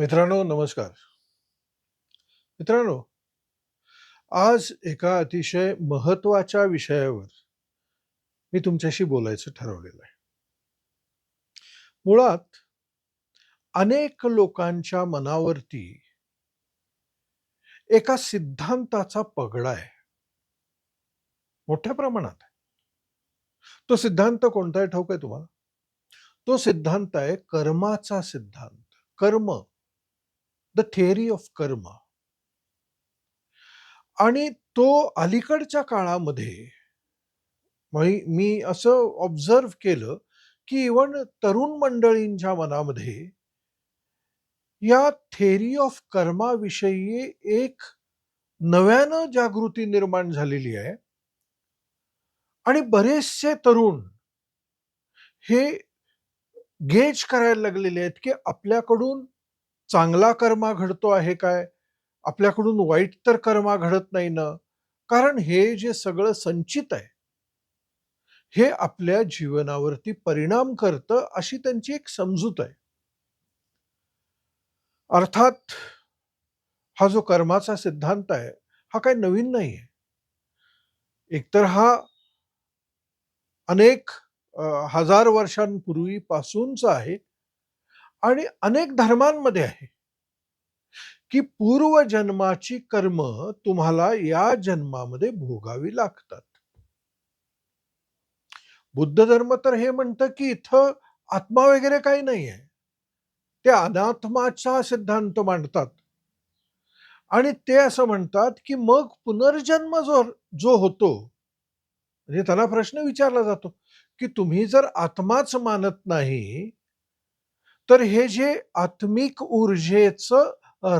मित्रांनो नमस्कार. मित्रांनो आज एका अतिशय महत्त्वाच्या विषयावर मी तुमच्याशी बोलायचं ठरवलेलं आहे. मुळात अनेक लोकांच्या मनावरती एका सिद्धांताचा पगडा आहे. मोठ्या प्रमाणात. तो सिद्धांत कोणता आहे? ठाऊक आहे तुम्हाला? तो सिद्धांत आहे कर्माचा सिद्धांत. कर्म. द थिअरी ऑफ कर्म. आणि तो अलीकडच्या काळामध्ये मी मी असं ऑब्झर्व केलं की इवन तरुण मंडळींच्या मनामध्ये या थेरी ऑफ कर्माविषयी एक नव्यानं जागृती निर्माण झालेली आहे. आणि बरेचसे तरुण हे गेज करायला लागलेले आहेत की आपल्याकडून चांगला कर्मा घडतो आहे काय? आपल्याकडून वाईट तर कर्मा घडत नाही ना? कारण हे जे सगळं संचित आहे हे आपल्या जीवनावरती परिणाम करतं अशी त्यांची एक समजूत आहे. अर्थात हा जो कर्माचा सिद्धांत आहे हा काही नवीन नाही आहे. एकतर हा अनेक हजार वर्षांपूर्वीपासूनचा आहे आणि अनेक धर्मांमध्ये आहे. की पूर्वजन्माची कर्म तुम्हाला या जन्मामध्ये भोगावी लागतात. बुद्ध धर्म तर हे म्हणतं की इथं आत्मा वगैरे काही नाही आहे. ते अनात्माचा सिद्धांत मांडतात. आणि ते असं म्हणतात की मग पुनर्जन्म जो जो होतो म्हणजे त्यांना प्रश्न विचारला जातो की तुम्ही जर आत्माच मानत नाही तर हे जे आत्मिक ऊर्जेचं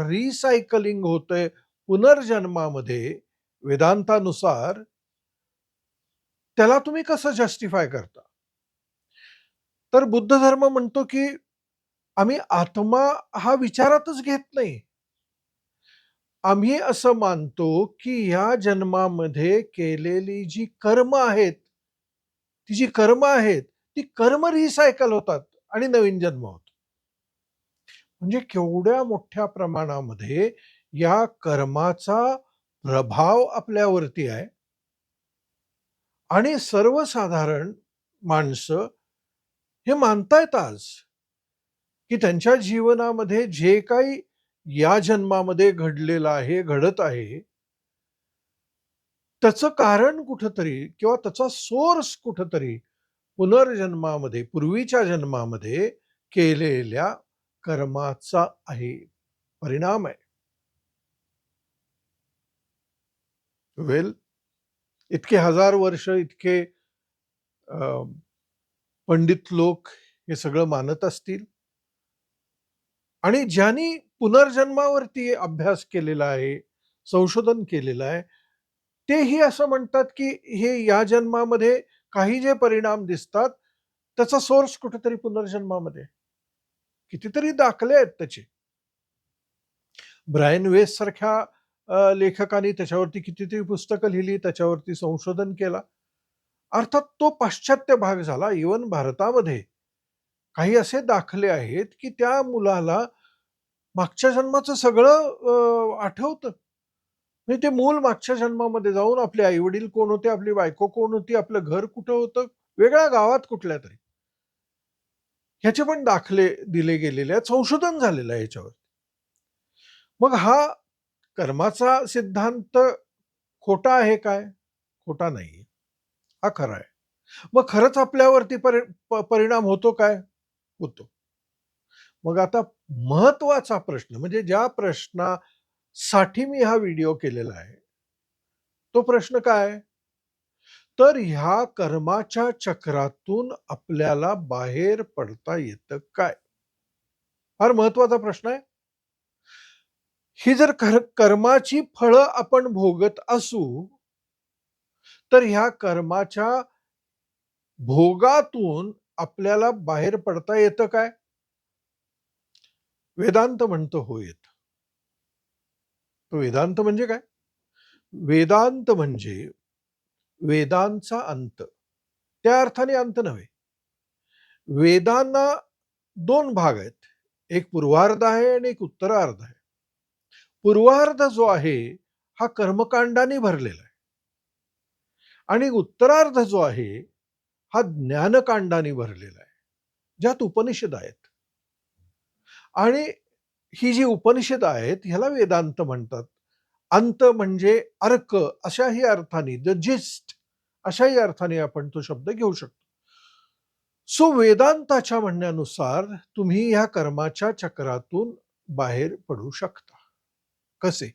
रिसायकलिंग होतंय पुनर्जन्मामध्ये वेदांतानुसार त्याला तुम्ही कसं जस्टिफाय करता? तर बुद्ध धर्म म्हणतो की आम्ही आत्मा हा विचारातच घेत नाही. आम्ही असं मानतो की या जन्मामध्ये केलेली जी कर्म आहेत ती जी कर्म आहेत ती कर्म रिसायकल होतात आणि नवीन जन्म होतो. म्हणजे केवढ्या मोठ्या प्रमाणामध्ये या कर्माचा प्रभाव आपल्यावरती आहे. आणि सर्वसाधारण माणसं हे मानतायत आज की त्यांच्या जीवनामध्ये जे काही या जन्मामध्ये घडलेलं आहे घडत आहे त्याचं कारण कुठंतरी किंवा त्याचा सोर्स कुठंतरी पुनर्जन्मामध्ये पूर्वीच्या जन्मामध्ये केलेल्या कर्माचा आहे. परिणाम आहे. वेल इतके हजार वर्ष इतके अं, पंडित लोक हे सगळं मानत असतील. आणि ज्यांनी पुनर्जन्मावरती अभ्यास केलेला आहे संशोधन केलेलं आहे तेही असं म्हणतात की हे या जन्मामध्ये काही जे परिणाम दिसतात त्याचा सोर्स कुठेतरी पुनर्जन्मामध्ये. आहे. कितीतरी दाखले आहेत त्याचे. ब्रायन वेस सारख्या लेखकाने लेखकांनी त्याच्यावरती कितीतरी पुस्तकं लिहिली त्याच्यावरती संशोधन केला. अर्थात तो पाश्चात्य भाग झाला. इवन भारतामध्ये काही असे दाखले आहेत की त्या मुलाला मागच्या जन्माचं सगळं आठवतं. म्हणजे ते मूल मागच्या जन्मामध्ये जाऊन आपले आई वडील कोण होते आपली बायको कोण होती आपलं घर कुठं होतं वेगळ्या गावात कुठल्या तरी. ह्याचे पण दाखले दिले गेलेले आहेत संशोधन झालेलं आहे याच्यावर. मग हा कर्माचा सिद्धांत खोटा आहे काय? खोटा नाही हा खरा आहे. मग खरंच आपल्यावरती परि प- परिणाम होतो काय? होतो. मग आता महत्त्वाचा प्रश्न म्हणजे ज्या प्रश्नासाठी मी हा व्हिडिओ केलेला आहे तो प्रश्न काय? तर ह्या कर्माच्या चक्रातून आपल्याला बाहेर पडता येतं काय? फार महत्त्वाचा प्रश्न आहे. ही जर कर्माची फळं आपण भोगत असू तर ह्या कर्माच्या भोगातून आपल्याला बाहेर पडता येतं काय? वेदांत म्हणतो हो येत. वेदांत म्हणजे काय? वेदांत म्हणजे वेदांचा अंत. त्या अर्थाने अंत नव्हे. वेदांना दोन भाग आहेत. एक पूर्वार्ध आहे आणि एक उत्तरार्ध आहे. पूर्वार्ध जो आहे हा कर्मकांडाने भरलेला आहे. आणि उत्तरार्ध जो आहे हा ज्ञानकांडाने भरलेला आहे. ज्यात उपनिषद आहेत. आणि ही जी उपनिषद आहेत ह्याला वेदांत म्हणतात. अंत म्हणजे अर्क अशाही अर्थाने द जिस्ट अशाही अर्थाने आपण तो शब्द घेऊ शकतो. सो वेदांताच्या म्हणण्यानुसार तुम्ही ह्या कर्माच्या चक्रातून बाहेर पडू शकता. कसे?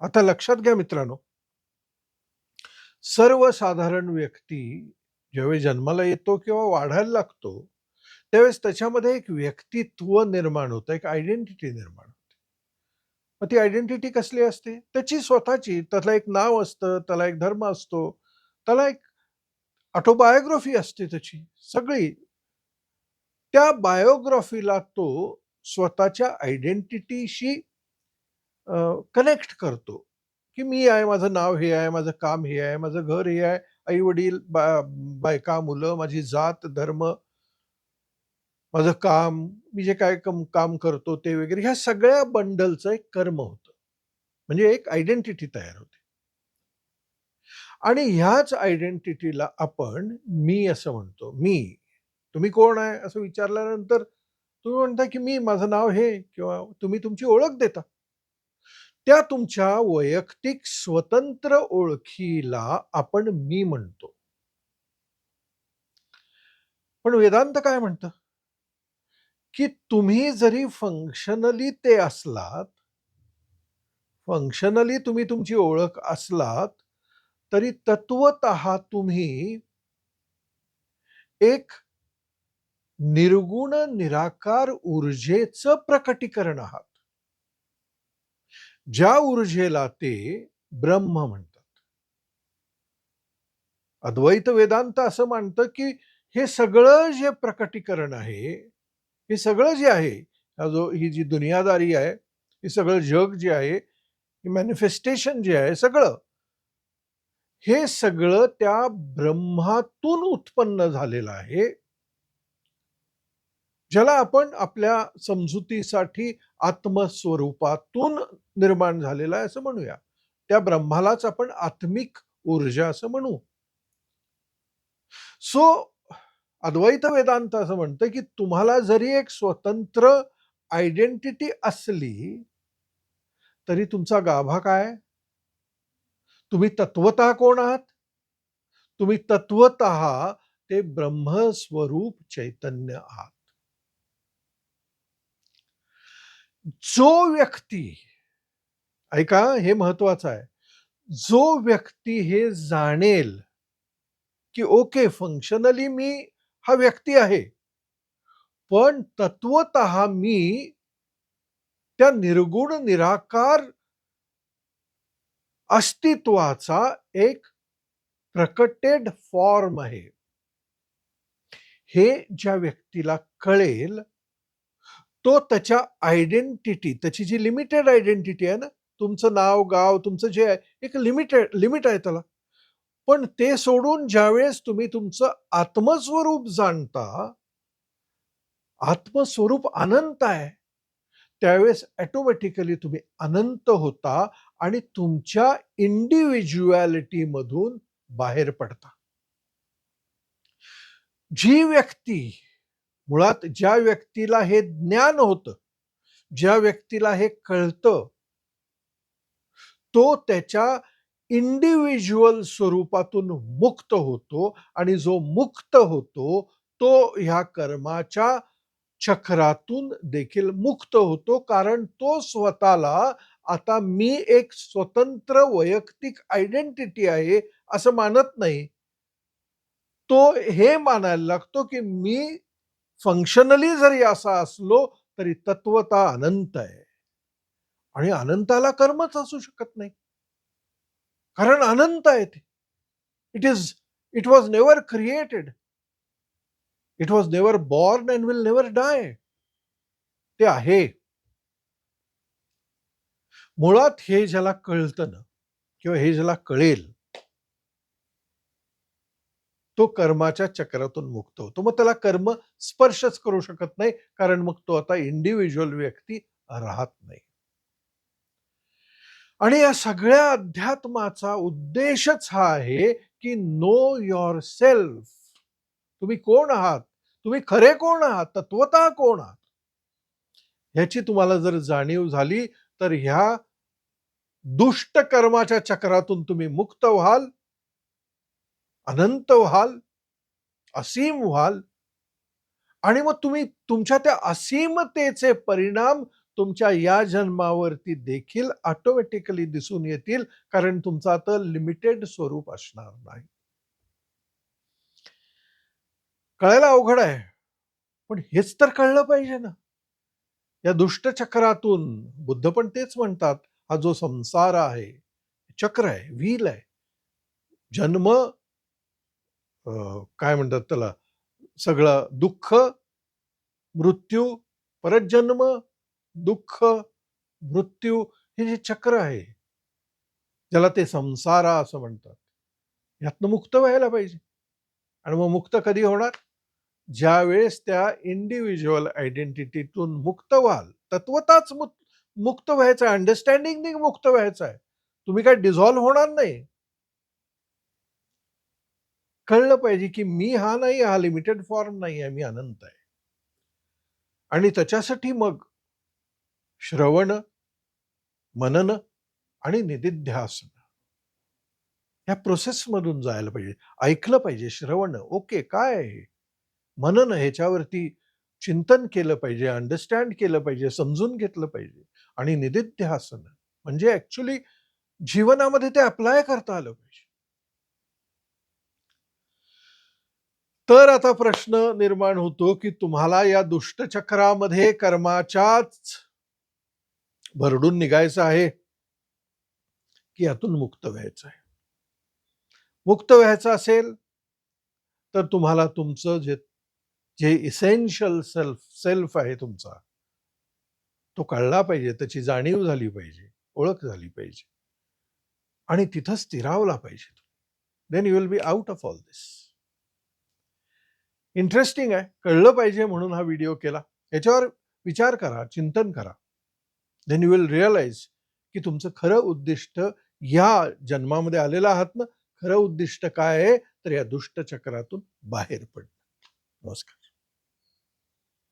आता लक्षात घ्या मित्रांनो. सर्वसाधारण व्यक्ती ज्यावेळी जन्माला येतो किंवा वाढायला लागतो त्यावेळेस त्याच्यामध्ये एक व्यक्तित्व निर्माण होतं एक आयडेंटिटी निर्माण मग ती आयडेंटिटी कसली असते? त्याची स्वतःची. त्याला एक नाव असतं त्याला एक धर्म असतो त्याला एक ऑटोबायोग्राफी असते त्याची सगळी. त्या बायोग्राफीला तो स्वतःच्या आयडेंटिटीशी कनेक्ट करतो. की मी आहे माझं नाव हे आहे माझं काम हे आहे माझं घर हे आहे आई वडील बा बायका मुलं माझी जात धर्म माझं काम मी जे काय कम काम करतो ते वगैरे ह्या सगळ्या बंडलचं एक कर्म होतं. म्हणजे एक आयडेंटिटी तयार होते. आणि ह्याच आयडेंटिटीला आपण मी असं म्हणतो मी. तुम्ही कोण आहे असं विचारल्यानंतर तुम्ही म्हणता की मी माझं नाव हे किंवा तुम्ही तुमची ओळख देता. त्या तुमच्या वैयक्तिक स्वतंत्र ओळखीला आपण मी म्हणतो. पण वेदांत काय म्हणतं? की तुम्ही जरी फंक्शनली ते असलात फंक्शनली तुम्ही तुमची ओळख असलात तरी तत्वत तुम्ही एक निर्गुण निराकार ऊर्जेचं प्रकटीकरण आहात. ज्या ऊर्जेला ते ब्रह्म म्हणतात. अद्वैत वेदांत असं मानतं की हे सगळं जे प्रकटीकरण आहे हे सगळं जे आहे हा जो ही जी दुनियादारी आहे हे सगळं जग जे आहे हे मॅनिफेस्टेशन जे आहे सगळं हे सगळं त्या ब्रह्मातून उत्पन्न झालेलं आहे. ज्याला आपण आपल्या समजुतीसाठी आत्मस्वरूपातून निर्माण झालेला आहे असं म्हणूया. त्या ब्रह्मालाच आपण आत्मिक ऊर्जा असं म्हणू. सो अद्वैत वेदांत असं म्हणतं की तुम्हाला जरी एक स्वतंत्र आयडेंटिटी असली तरी तुमचा गाभा काय? तुम्ही तत्वत कोण आहात? तुम्ही तत्वत ते ब्रह्मस्वरूप चैतन्य आहात. जो व्यक्ती ऐका हे महत्वाचं आहे. जो व्यक्ती हे जाणेल की ओके फंक्शनली मी हा व्यक्ती आहे. पण तत्वत मी त्या निर्गुण निराकार अस्तित्वाचा एक प्रकटेड फॉर्म आहे. हे ज्या व्यक्तीला कळेल तो त्याच्या आयडेंटिटी त्याची जी लिमिटेड आयडेंटिटी आहे ना तुमचं नाव गाव तुमचं जे आहे एक लिमिटेड लिमिट आहे त्याला. पण ते सोडून ज्यावेळेस तुम्ही तुमचं आत्मस्वरूप जाणता आत्मस्वरूप अनंत आहे त्यावेळेस ऑटोमॅटिकली तुम्ही अनंत होता आणि तुमच्या इंडिव्हिज्युअलिटी मधून बाहेर पडता. जी व्यक्ती मुळात ज्या व्यक्तीला हे ज्ञान होतं ज्या व्यक्तीला हे कळतं तो त्याच्या इंडिव्हिज्युअल स्वरूपातून मुक्त होतो आणि जो मुक्त होतो तो ह्या कर्माच्या चक्रातून देखील मुक्त होतो. कारण तो स्वतःला आता मी एक स्वतंत्र वैयक्तिक आयडेंटिटी आहे असं मानत नाही. तो हे मानायला लागतो की मी फंक्शनली जरी असा असलो तरी तत्वता अनंत आहे. आणि अनंताला कर्मच असू शकत नाही. कारण अनंत आहे ते. It is it was never created it was never born and will never die ते आहे. मुळात हे ज्याला कळतं ना किंवा हे ज्याला कळेल तो कर्माच्या चक्रातून मुक्त होतो. मग त्याला कर्म स्पर्शच करू शकत नाही कारण मग तो आता इंडिव्हिज्युअल व्यक्ती राहत नाही. आणि या सगळ्या अध्यात्माचा उद्देशच हा आहे की नो युअर सेल्फ तुम्ही कोण आहात? तुम्ही खरे कोण आहात? तत्वता कोण आहात? ह्याची तुम्हाला जर जाणीव झाली तर ह्या दुष्ट कर्माच्या चक्रातून तुम्ही मुक्त व्हाल अनंत व्हाल असीम व्हाल. आणि मग तुम्ही तुमच्या त्या असीमतेचे परिणाम तुमच्या या जन्मावरती देखील ऑटोमॅटिकली दिसून येतील कारण तुमचं आता लिमिटेड स्वरूप असणार नाही. कळायला अवघड आहे पण हेच तर कळलं पाहिजे ना. या दुष्टचक्रातून बुद्ध पण तेच म्हणतात हा जो संसार आहे चक्र आहे व्हील आहे. जन्म काय म्हणतात त्याला सगळं दुःख मृत्यू परत जन्म दुःख मृत्यू हे जे चक्र आहे ज्याला ते संसारा असं म्हणतात यातनं मुक्त व्हायला पाहिजे. आणि मग मुक्त कधी होणार? ज्या वेळेस त्या इंडिव्हिज्युअल आयडेंटिटीतून मुक्त व्हाल तत्वताच मुक्त मुक्त व्हायचं आहे अंडरस्टँडिंग मुक्त व्हायचं आहे. तुम्ही काय डिझॉल्व्ह होणार नाही. कळलं पाहिजे की मी हा नाही हा लिमिटेड फॉर्म नाही आहे मी अनंत आहे. आणि त्याच्यासाठी मग श्रवण मनन आणि निदिध्यासन. या प्रोसेसमधून जायला पाहिजे. ऐकलं पाहिजे. श्रवण ओके काय आहे मनन ह्याच्यावरती चिंतन केलं पाहिजे अंडरस्टँड केलं पाहिजे समजून घेतलं पाहिजे आणि निदिध्यासन. म्हणजे ऍक्च्युली जीवनामध्ये ते अप्लाय करता आलं पाहिजे. तर आता प्रश्न निर्माण होतो की तुम्हाला या दुष्टचक्रामध्ये कर्माच्याच भरडून निघायचं आहे की यातून मुक्त व्हायचं आहे? मुक्त व्हायचं असेल तर तुम्हाला तुमचं जे जे इसेन्शियल सेल्फ सेल्फ आहे तुमचा तो कळला पाहिजे त्याची जाणीव झाली पाहिजे ओळख झाली पाहिजे. आणि तिथं स्थिरावला पाहिजे. Then you will be out of all this interesting आहे. कळलं पाहिजे म्हणून हा व्हिडिओ केला. याच्यावर विचार करा चिंतन करा. देन यू विल रिअलाइज की तुमचं खरं उद्दिष्ट या जन्मामध्ये आलेलं आहात ना खरं उद्दिष्ट काय आहे? तर या दुष्ट चक्रातून बाहेर पडणं. नमस्कार.